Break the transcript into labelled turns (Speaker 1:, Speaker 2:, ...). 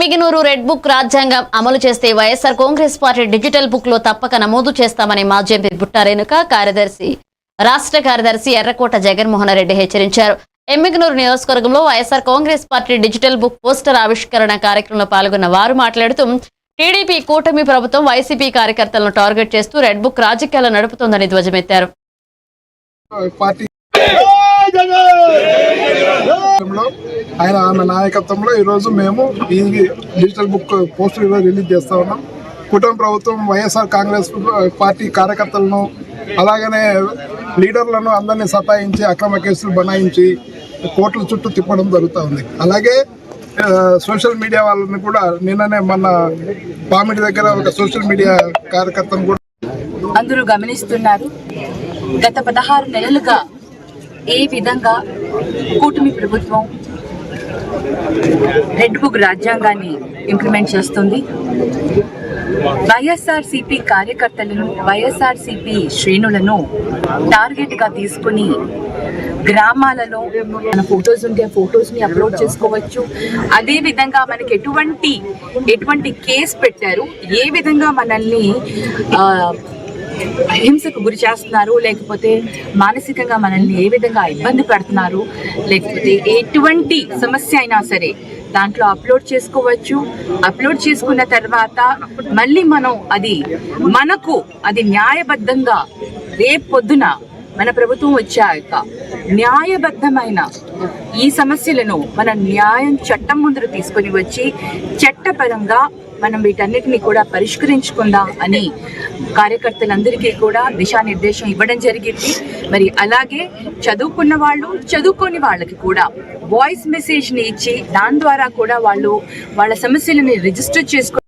Speaker 1: Emmiganur red book రాజ్యాంగం అమలు చేస్తే వైఎస్ఆర్ కాంగ్రెస్ పార్టీ డిజిటల్ బుక్లో తప్పక నమోదు చేస్తామని మాజీ ఎంపీ బుట్టారేణుక కార్యదర్శి రాష్ట్ర కార్యదర్శి ఎర్రకోట జగన్మోహన్ రెడ్డి హెచ్చరించారు. ఎమ్మిగనూరు నియోజకవర్గంలో YSR Congress party digital book poster ఆవిష్కరణ కార్యక్రమంలో పాల్గొన్న వారు మాట్లాడుతూ టీడీపీ కూటమి ప్రభుత్వం వైసీపీ కార్యకర్తలను టార్గెట్ చేస్తూ రెడ్ బుక్ రాజకీయాలు నడుపుతోందని ధ్వజమెత్తారు.
Speaker 2: పార్టీ ఆయన ఆమె నాయకత్వంలో ఈరోజు మేము ఈ డిజిటల్ బుక్ పోస్టర్ ఈరోజు రిలీజ్ చేస్తూ ఉన్నాం. కుటుంబ ప్రభుత్వం వైఎస్ఆర్ కాంగ్రెస్ పార్టీ కార్యకర్తలను అలాగనే లీడర్లను అందరినీ సతాయించి అక్రమ కేసులు బనాయించి కోర్టుల చుట్టూ తిప్పడం జరుగుతూ ఉంది. అలాగే సోషల్ మీడియా వాళ్ళని కూడా నిన్ననే మన పామిడి దగ్గర ఒక సోషల్ మీడియా కార్యకర్తను కూడా
Speaker 3: అందరూ గమనిస్తున్నారు. గత పదహారు నెలలుగా ఏ విధంగా కూటమి ప్రభుత్వం రెడ్ బుక్ రాజ్యాంగాన్ని ఇంప్లిమెంట్ చేస్తుంది. వైఎస్ఆర్సీపీ కార్యకర్తలను వైఎస్ఆర్సీపీ శ్రేణులను టార్గెట్గా తీసుకుని గ్రామాలలో మన ఫొటోస్ ఉంటే ఫొటోస్ని అప్లోడ్ చేసుకోవచ్చు. అదే విధంగా మనకి ఎటువంటి ఎటువంటి కేసు పెట్టారు ఏ విధంగా మనల్ని ఆ, హింసకు గురి చేస్తున్నారు లేకపోతే మానసికంగా మనల్ని ఏ విధంగా ఇబ్బంది పెడుతున్నారు లేకపోతే ఎటువంటి సమస్య అయినా సరే దాంట్లో అప్లోడ్ చేసుకోవచ్చు. అప్లోడ్ చేసుకున్న తర్వాత మళ్ళీ మనం అది మనకు అది న్యాయబద్ధంగా రేపు పొద్దున మన ప్రభుత్వం వచ్చాక న్యాయబద్ధమైన ఈ సమస్యలను మన న్యాయం చట్టం ముందర తీసుకొని వచ్చి చట్టపరంగా మనం వీటన్నిటిని కూడా పరిష్కరించుకుందాం అని కార్యకర్తలందరికీ కూడా దిశానిర్దేశం ఇవ్వడం జరిగింది. మరి అలాగే చదువుకున్న వాళ్ళు చదువుకోని వాళ్ళకి కూడా వాయిస్ మెసేజ్ని ఇచ్చి దాని ద్వారా కూడా వాళ్ళు వాళ్ళ సమస్యలని రిజిస్టర్ చేసుకుని